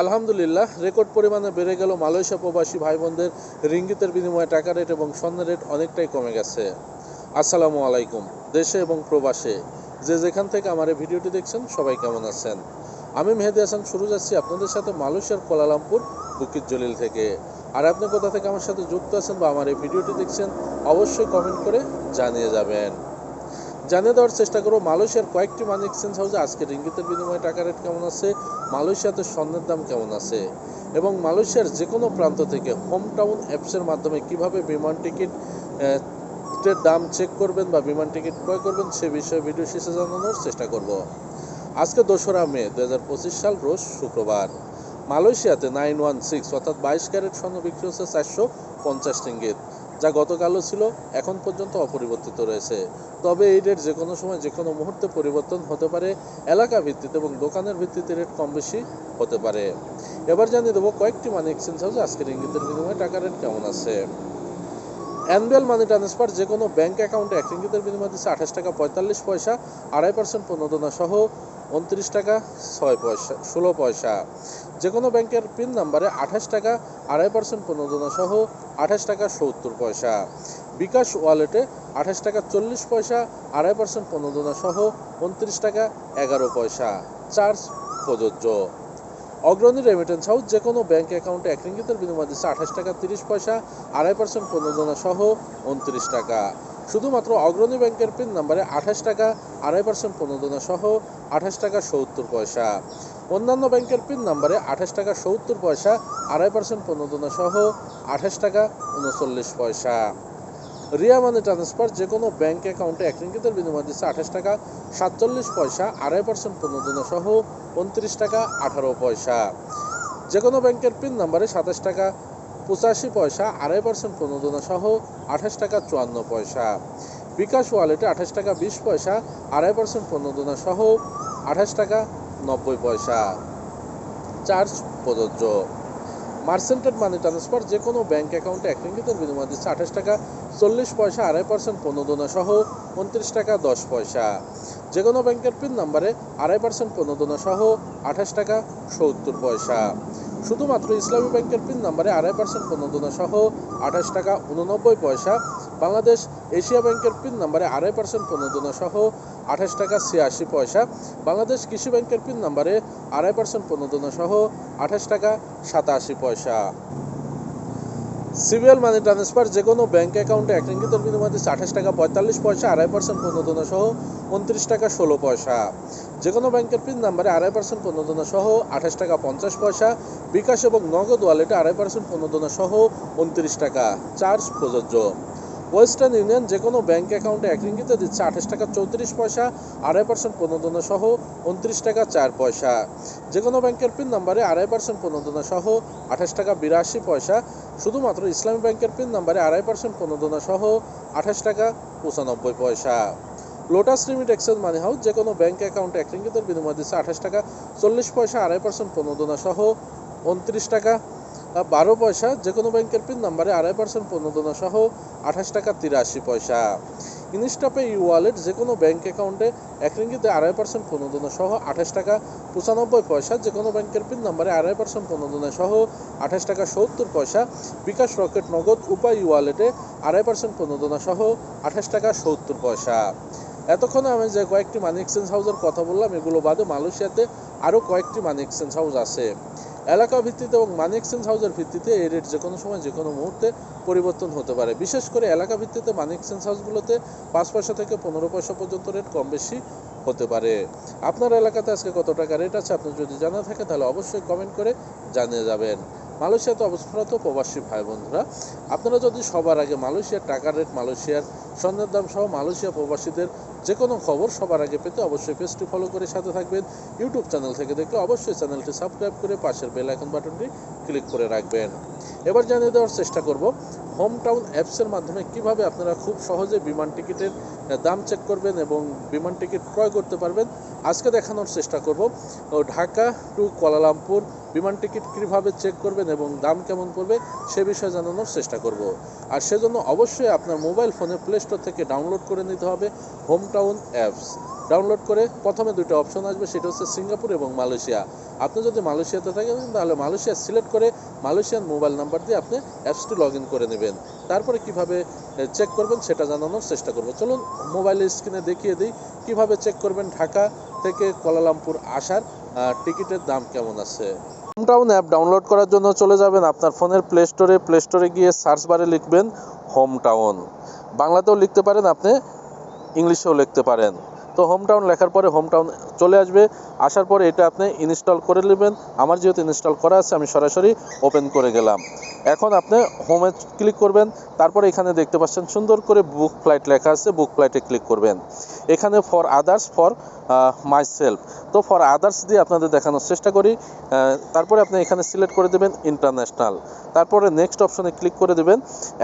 আলহামদুলিল্লাহ, রেকর্ড পরিমাণে বেড়ে গেল মালয়েশিয়া প্রবাসী ভাই বোনদের রিঙ্গিতের বিনিময়ে টাকা রেট এবং স্বর্ণের রেট অনেকটাই কমে গেছে। আসসালামু আলাইকুম, দেশে এবং প্রবাসে। যে যেখান থেকে আমার এই ভিডিওটি দেখছেন, সবাই কেমন আছেন? আমি মেহেদি হাসান, শুরু যাচ্ছি আপনাদের সাথে মালয়েশিয়ার কোলালামপুর বুকিত জলিল থেকে। আর আপনি কোথা থেকে আমার সাথে যুক্ত আছেন বা আমার এই ভিডিওটি দেখছেন, অবশ্যই কমেন্ট করে জানিয়ে যাবেন। জানিয়ে দেওয়ার চেষ্টা করব, মালয়েশিয়ার কয়েকটি মানি এক্সচেঞ্জ হাউসে আজকে রিঙ্গিতের বিনিময়ে টাকা রেট কেমন আছে, মালয়েশিয়াতে স্বর্ণের দাম কেমন আছে এবং মালয়েশিয়ার যে কোনো প্রান্ত থেকে হোম টাউন অ্যাপসের মাধ্যমে কীভাবে বিমান টিকিট টিকিটের দাম চেক করবেন বা বিমান টিকিট ক্রয় করবেন সে বিষয়ে ভিডিও শেষে জানানোর চেষ্টা করব। আজকে দোসরা মে দু হাজার পঁচিশ সাল, রোজ শুক্রবার। মালয়েশিয়াতে নাইন ওয়ান সিক্স অর্থাৎ বাইশ ক্যারেট স্বর্ণ বিক্রি হচ্ছে চারশো পঞ্চাশ রিঙ্গিত। যা গতকালও ছিল, এখন পর্যন্ত অপরিবর্তিত রয়েছে। তবে এই রেট যে কোনো সময় যে কোনো মুহূর্তে পরিবর্তন হতে পারে, এলাকা ভিত্তিতে এবং দোকানের ভিত্তিতে রেট কম বেশি হতে পারে। এবার জানিয়ে দেবো কয়েকটি মানি এক্সচেঞ্জ হাউসে আজকের ইঙ্গিতের বিনিময়ে টাকা রেট কেমন আছে। অ্যানুয়াল মানি ট্রান্সফার যে কোনো ব্যাঙ্ক অ্যাকাউন্টে এক রিঙ্গিতের বিনিময়ে দিচ্ছে আঠাশ টাকা পঁয়তাল্লিশ পয়সা, আড়াই পার্সেন্ট প্রণোদনা সহ উনত্রিশ টাকা, ছয় পয়সা, ষোলো পয়সা। যে কোনো ব্যাংকের পিন নাম্বারে আঠাশ টাকা, আড়াই পার্সেন্ট প্রণোদনা সহ আঠাশ টাকা, সত্তর পয়সা। বিকাশ ওয়ালেটে আঠাশ টাকা, চল্লিশ পয়সা, আড়াই পার্সেন্ট প্রণোদনা সহ উনত্রিশ টাকা, এগারো পয়সা। চার্জ প্রযোজ্য। অগ্রণী রেমিটেন্স হাউস যে কোনো ব্যাংক অ্যাকাউন্টে এক রিঙ্গিতের বিনিময় দিচ্ছে আঠাশ টাকা, তিরিশ পয়সা, আড়াই পার্সেন্ট প্রণোদনা সহ উনত্রিশ টাকা। শুধুমাত্র অগ্রণী ব্যাংকের পিন নাম্বারে আঠাশ টাকা, আড়াই পার্সেন্ট প্রণোদনা সহ আঠাশ টাকা সত্তর পয়সা। অন্যান্য ব্যাংকের পিন নাম্বারে আঠাশ টাকা সত্তর পয়সা, আড়াই পার্সেন্ট প্রণোদনা সহ আঠাশ টাকা উনচল্লিশ পয়সা। রিয়া মানি ট্রান্সফার যে কোনো ব্যাংক অ্যাকাউন্টে এক রিঙ্গিতের বিনিময় দিচ্ছে আঠাশ টাকা, সাতচল্লিশ পয়সা, আড়াই পার্সেন্ট প্রণোদনা সহ উনত্রিশ টাকা আঠারো পয়সা। যে কোনো ব্যাংকের পিন নাম্বারে সাতাশ টাকা পঁচাশি পয়সা, আড়াই পার্সেন্ট প্রণোদনা সহ আঠাশ টাকা চুয়ান্ন পয়সা। বিকাশ ওয়ালেটে আঠাশ টাকা বিশ পয়সা, আড়াই পার্সেন্ট প্রণোদনা সহ আঠাশ টাকা নব্বই পয়সা। চার্জ প্রযোজ্য। মার্সেন্টেড মানি ট্রান্সফার যে কোনো ব্যাঙ্ক অ্যাকাউন্টে এক রিঙ্গিতের বিনিময় দিচ্ছে আঠাশ টাকা চল্লিশ পয়সা, আড়াই পার্সেন্ট প্রণোদনা সহ উনত্রিশ টাকা দশ পয়সা। যে কোনো ব্যাংকের পিন নাম্বারে আড়াই পার্সেন্ট প্রণোদনা সহ আঠাশ টাকা সত্তর পয়সা। শুধুমাত্র ইসলামী ব্যাংকের পিন নাম্বারে আড়াই পার্সেন্ট প্রণোদনা সহ আঠাশ টাকা উননব্বই পয়সা বাংলাদেশ এশিয়া ব্যাংকের পিন নাম্বারে আড়াই পার্সেন্ট প্রণোদনা সহ আঠাশ টাকা ছিয়াশি পয়সা বাংলাদেশ কৃষি ব্যাংকের পিন নাম্বারে আড়াই পার্সেন্ট প্রণোদনা সহ আঠাশ টাকা সাতাশি পয়সা। সিবিএল মানি ট্রান্সফার যে কোনো ব্যাঙ্ক অ্যাকাউন্টে এক রিঙ্গিতের বিনিময়ে আঠাশ টাকা পঁয়তাল্লিশ পয়সা, আড়াই পার্সেন্ট পণ্যদনা সহ উনত্রিশ টাকা ষোলো পয়সা। যে কোনো ব্যাংকের পিন নাম্বারে আড়াই পার্সেন্ট পণ্যদনা সহ আঠাশ টাকা পঞ্চাশ পয়সা, বিকাশ এবং নগদ ওয়ালেটে আড়াই পার্সেন্ট পণ্যদনা সহ উনত্রিশ টাকা। চার্জ প্রযোজ্য। ওয়েস্টার্ন ইউনিয়ন যে কোনো ব্যাঙ্ক অ্যাকাউন্টে এক রিঙ্গিতে দিচ্ছে আঠাশ টাকা চৌত্রিশ পয়সা, আড়াই পার্সেন্ট প্রণোদনা সহ উনত্রিশ টাকা চার পয়সা। যে কোনো ব্যাংকের পিন নাম্বারে আড়াই পার্সেন্ট প্রণোদনা সহ আঠাশ টাকা বিরাশি পয়সা, শুধুমাত্র ইসলামী ব্যাংকের পিন নাম্বারে আড়াই পার্সেন্ট প্রণোদনা সহ আঠাশ টাকা পঁচানব্বই পয়সা। Lotus limit exchange money house যে কোনো ব্যাঙ্ক অ্যাকাউন্টে এক রিঙ্গিতের বিনিময় দিচ্ছে আঠাশ টাকা চল্লিশ পয়সা, আড়াই পার্সেন্ট প্রণোদনা সহ উনত্রিশ টাকা বারো পয়সা যে কোনো ব্যাংকের পিন নাম্বারে আড়াই পার্সেন্ট প্রণোদনা সহ আঠাশ টাকা তিরাশি পয়সা। ইনস্টাপে ই ওয়ালেট যে কোনো ব্যাংক অ্যাকাউন্টে এক রিঙ্গিতে আড়াই পার্সেন্ট প্রণোদনা সহ আঠাশ টাকা পঁচানব্বই পয়সা যে কোনো ব্যাংকের পিন নাম্বারে আড়াই পার্সেন্ট প্রণোদনা সহ আঠাশ টাকা সত্তর পয়সা বিকাশ রকেট নগদ উপায় ই ওয়ালেটে আড়াই পার্সেন্ট প্রণোদনা সহ আঠাশ টাকা সত্তর পয়সা। এতক্ষণে আমি যে কয়েকটি মানি এক্সচেঞ্জ হাউসের কথা বললাম, এগুলো বাদে মালয়েশিয়াতে আরও কয়েকটি মানি এক্সচেঞ্জ হাউস আছে। এলাকা ভিত্তিতে এবং মানি এক্সচেঞ্জ হাউসের ভিত্তিতে এই রেট যে কোনো সময় যে কোনো মুহূর্তে পরিবর্তন হতে পারে। বিশেষ করে এলাকা ভিত্তিতে মানি এক্সচেঞ্জ হাউসগুলোতে পাঁচ পয়সা থেকে পনেরো পয়সা পর্যন্ত রেট কম বেশি হতে পারে। আপনার এলাকাতে আজকে কত টাকা রেট আছে, আপনি যদি জানা থাকে তাহলে অবশ্যই কমেন্ট করে জানিয়ে যাবেন। মালয়েশিয়াতে অবস্থানরত প্রবাসী ভাই বন্ধুরা আপনারা যদি সবার আগে মালয়েশিয়ার টাকার রেট, মালয়েশিয়ার স্বর্ণের দাম সহ মালয়েশিয়া প্রবাসীদের যে কোনো খবর সবার আগে পেতে অবশ্যই পেজটি ফলো করে সাথে থাকবেন। ইউটিউব চ্যানেল থেকে দেখলে অবশ্যই চ্যানেলটি সাবস্ক্রাইব করে পাশের বেল আইকন বাটনটি ক্লিক করে রাখবেন। এবার জানিয়ে দেওয়ার চেষ্টা করব হোম টাউন অ্যাপসের মাধ্যমে কীভাবে আপনারা খুব সহজে বিমান টিকিটের দাম চেক করবেন এবং বিমান টিকিট ক্রয় করতে পারবেন, আজকে দেখানোর চেষ্টা করব। ঢাকা টু কুয়ালালামপুর বিমান টিকিট কীভাবে চেক করবেন এবং দাম কেমন পড়বে, সে বিষয়ে জানানোর চেষ্টা করব। আর সেজন্য অবশ্যই আপনার মোবাইল ফোনে প্লে স্টোর থেকে ডাউনলোড করে নিতে হবে হোম টাউন অ্যাপস ডাউনলোড করে প্রথমে দুটো অপশন আসবে, সেটা হচ্ছে সিঙ্গাপুর এবং মালয়েশিয়া আপনি যদি মালয়েশিয়াতে থাকেন, তাহলে মালয়েশিয়া সিলেক্ট করে মালয়েশিয়ান মোবাইল নাম্বার দিয়ে আপনি অ্যাপসটি লগ ইন করে নেবেন। তারপরে কীভাবে চেক করবেন সেটা জানানোর চেষ্টা করব। চলুন মোবাইলের স্ক্রিনে দেখিয়ে দিই, কীভাবে চেক করবেন ঢাকা থেকে কোলালামপুর আসার টিকিটের দাম কেমন আছে। হোমটাউন অ্যাপ ডাউনলোড করার জন্য চলে যাবেন আপনার ফোনের প্লে স্টোরে প্লে স্টোরে গিয়ে সার্চ বারে লিখবেন হোম টাউন বাংলাতেও লিখতে পারেন আপনি ইংলিশেও লিখতে পারেন। তো হোম টাউন লেখার পরে হোম টাউন চলে আসবে। আসার পরে এটা আপনি ইনস্টল করে নেবেন। আমার যেহেতু ইনস্টল করা আছে, আমি সরাসরি ওপেন করে গেলাম। এখন আপনি হোমে ক্লিক করবেন। তারপরে এখানে দেখতে পাচ্ছেন সুন্দর করে বুক ফ্লাইট লেখা আছে। বুক ফ্লাইটে ক্লিক করবেন। এখানে for others for myself তো ফর আদার্স দিয়ে আপনাদের দেখানোর চেষ্টা করি। তারপরে আপনি এখানে সিলেক্ট করে দেবেন ইন্টারন্যাশনাল তারপরে নেক্সট অপশনে ক্লিক করে দেবেন।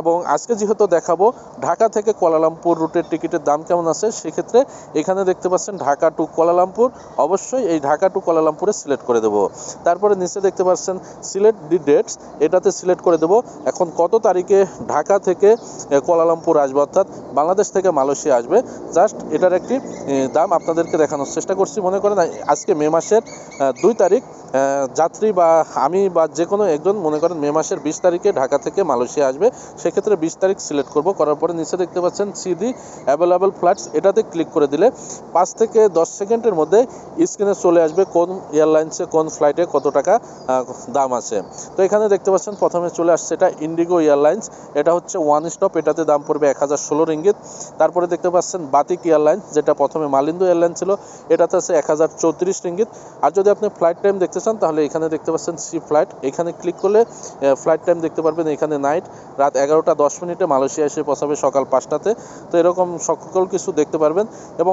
এবং আজকে যেহেতু দেখাবো, ঢাকা থেকে কোয়ালালামপুর রুটের টিকিটের দাম কেমন আছে? সেক্ষেত্রে এখানে দেখতে পাচ্ছেন ঢাকা টু কোয়ালালামপুর অবশ্যই এই ঢাকা টু কোয়ালালামপুরে সিলেক্ট করে দেবো। তারপরে নিচে দেখতে পাচ্ছেন সিলেক্ট দি ডেটস এটাতে সিলেক্ট করে দেবো। এখন কত তারিখে ঢাকা থেকে এ, কোয়ালালামপুর আসবে অর্থাৎ বাংলাদেশ থেকে মালয়েশিয়া আসবে। জাস্ট এটার একটি দাম আপনাদেরকে দেখানোর চেষ্টা করছি। মনে করেন আজকে মে মাসের দুই তারিখ যাত্রী বা আমি বা যে কোনো একজন মনে করেন মে মাসের বিশ তারিখে ঢাকা থেকে মালয়েশিয়া আসবে সেক্ষেত্রে বিশ তারিখ সিলেক্ট করব। করার পরে নিচে দেখতে পাচ্ছেন সিডি অ্যাভেলেবল ফ্লাইটস এটাতে ক্লিক করে দিলে পাঁচ থেকে দশ সেকেন্ডের মধ্যে স্ক্রিনে চলে আসবে কোন এয়ারলাইন্সে কোন ফ্লাইটে কত টাকা দাম আছে। তো এখানে দেখতে পাচ্ছেন, প্রথমে চলে আসছে এটা ইন্ডিগো এয়ারলাইন্স এটা হচ্ছে ওয়ান স্টপ এটাতে দাম পড়বে এক হাজার ষোলো রিঙ্গিত। তারপরে দেখতে পাচ্ছেন বাতিক এয়ারলাইন্স যেটা প্রথমে মালিন্দু এয়ারলাইন ছিল, এটাতে আছে এক হাজার চৌত্রিশ রিঙ্গিত। আর যদি আপনি ফ্লাইট টাইম দেখতে চান, তাহলে এখানে দেখতে পাচ্ছেন সি ফ্লাইট এখানে ক্লিক করলে ফ্লাইট টাইম দেখতে পারবেন এখানে নাইট রাত এগারোটা দশ মিনিটে মালয়েশিয়া এসে পৌঁছাবে সকাল পাঁচটাতে। তো এরকম সকল কিছু দেখতে পারবেন। এবং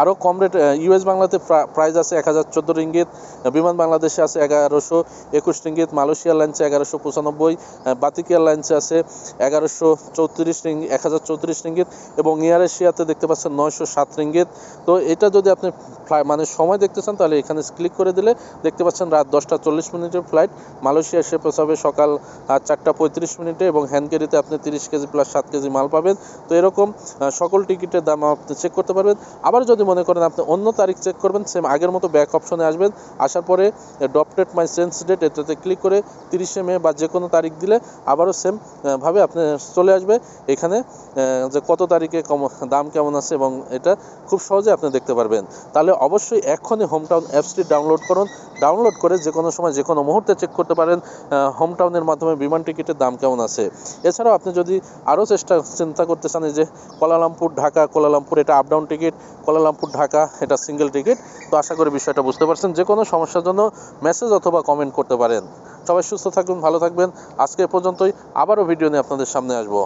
আরও কম রেট ইউএস বাংলাতে প্রাইস আছে এক হাজার চোদ্দ রিঙ্গিত বিমান বাংলাদেশে আছে এগারোশো একুশ রিঙ্গিত, মালয়েশিয়া এয়ারলাইন্সে এগারোশো পঁচানব্বই বাতিক এয়ারলাইন্সে আছে এগারোশো চৌত্রিশ রিঙ্গ এক হাজার চৌত্রিশ রিঙ্গিত এবং এয়ার এশিয়াতে দেখতে পাচ্ছেন নয়শো সাত রিঙ্গিত। তো এটা যদি আপনি মানে সময় দেখতে চান তাহলে এখানে ক্লিক করে দিলে দেখতে পাচ্ছেন রাত দশটা চল্লিশ মিনিটের ফ্লাইট মালয়েশিয়া এসে পৌঁছাবে সকাল চারটা পঁয়ত্রিশ মিনিটে এবং হ্যান্ড ক্যারিতে আপনি তিরিশ কেজি প্লাস সাত কেজি মাল পাবেন। তো এরকম সকল টিকিটের দাম আপনি চেক করতে পারবেন। আবার যদি মনে করেন আপনি অন্য তারিখ চেক করবেন সেম আগের মতো ব্যাক অপশনে আসবেন। আসার পরে ডপটেড মাই সেন্স ডেট এটাতে ক্লিক করে তিরিশে মে বা যে কোনো তারিখ দিলে আবারও সেম ভাবে আপনি চলে আসবে। এখানে যে কত তারিখে কম দাম কেমন আছে এবং এটা খুব সহজে আপনি দেখতে পারবেন। তাহলে অবশ্যই এক্ষুনি হোমটাউন অ্যাপসটি ডাউনলোড করুন। ডাউনলোড করে যে কোনো সময় যে কোনো মুহূর্তে চেক করতে পারেন হোমটাউনের মাধ্যমে বিমান টিকিটের দাম কেমন আছে। এছাড়াও আপনি যদি আরও চেষ্টা, চিন্তা করতে চান যে Kuala Lumpur Dhaka Kuala Lumpur এটা up down ticket Kuala Lumpur Dhaka এটা সিঙ্গেল টিকিট তো আশা করি বিষয়টা বুঝতে পারছেন। যে কোনো সমস্যার জন্য মেসেজ অথবা কমেন্ট করতে পারেন। সবাই সুস্থ থাকবেন ভালো থাকবেন। আজকে পর্যন্তই, আবারও ভিডিও নিয়ে আপনাদের সামনে আসব।